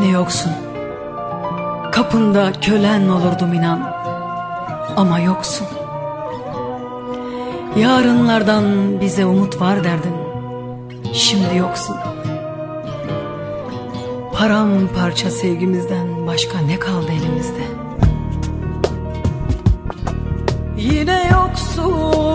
Yine yoksun. Kapında kölen olurdum inan. Ama yoksun. Yarınlardan bize umut var derdin. Şimdi yoksun. Paramparça sevgimizden başka ne kaldı elimizde? Yine yoksun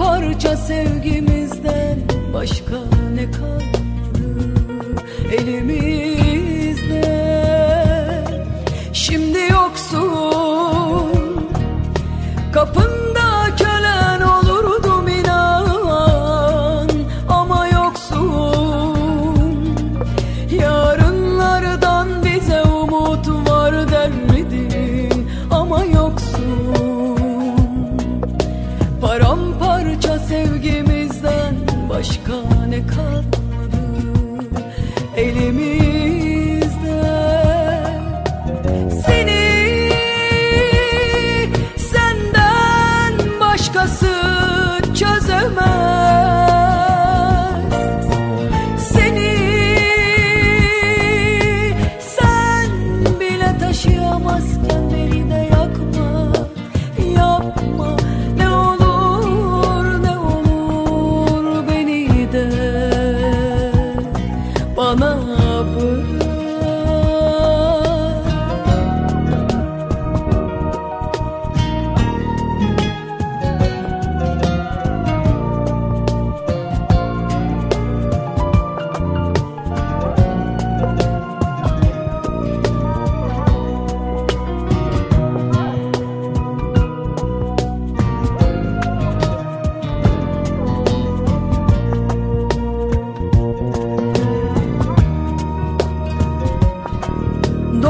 Paramparça sevgimizden başka ne kaldı? Elimizde Paramparça sevgimizden başka ne kaldı? Elimizde Seni senden başkası çözemez. Seni sen bile taşıyamazken world.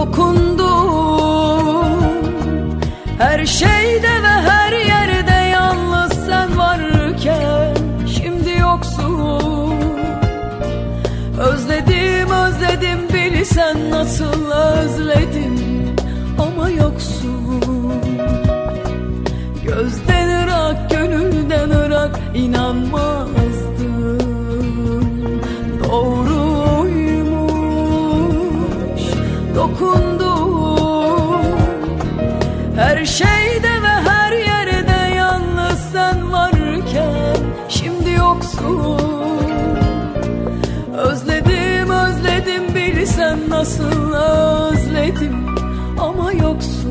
Dokundum Her şeyde ve her yerde yalnız sen varken Şimdi yoksun. Özledim özledim bilsen nasıl özledim Ama yoksun. Gözden ırak gönülden ırak inanmazdım dokundum. Her şeyde ve her yerde yalnız sen varken Şimdi yoksun. Özledim özledim bilsen nasıl özledim Ama yoksun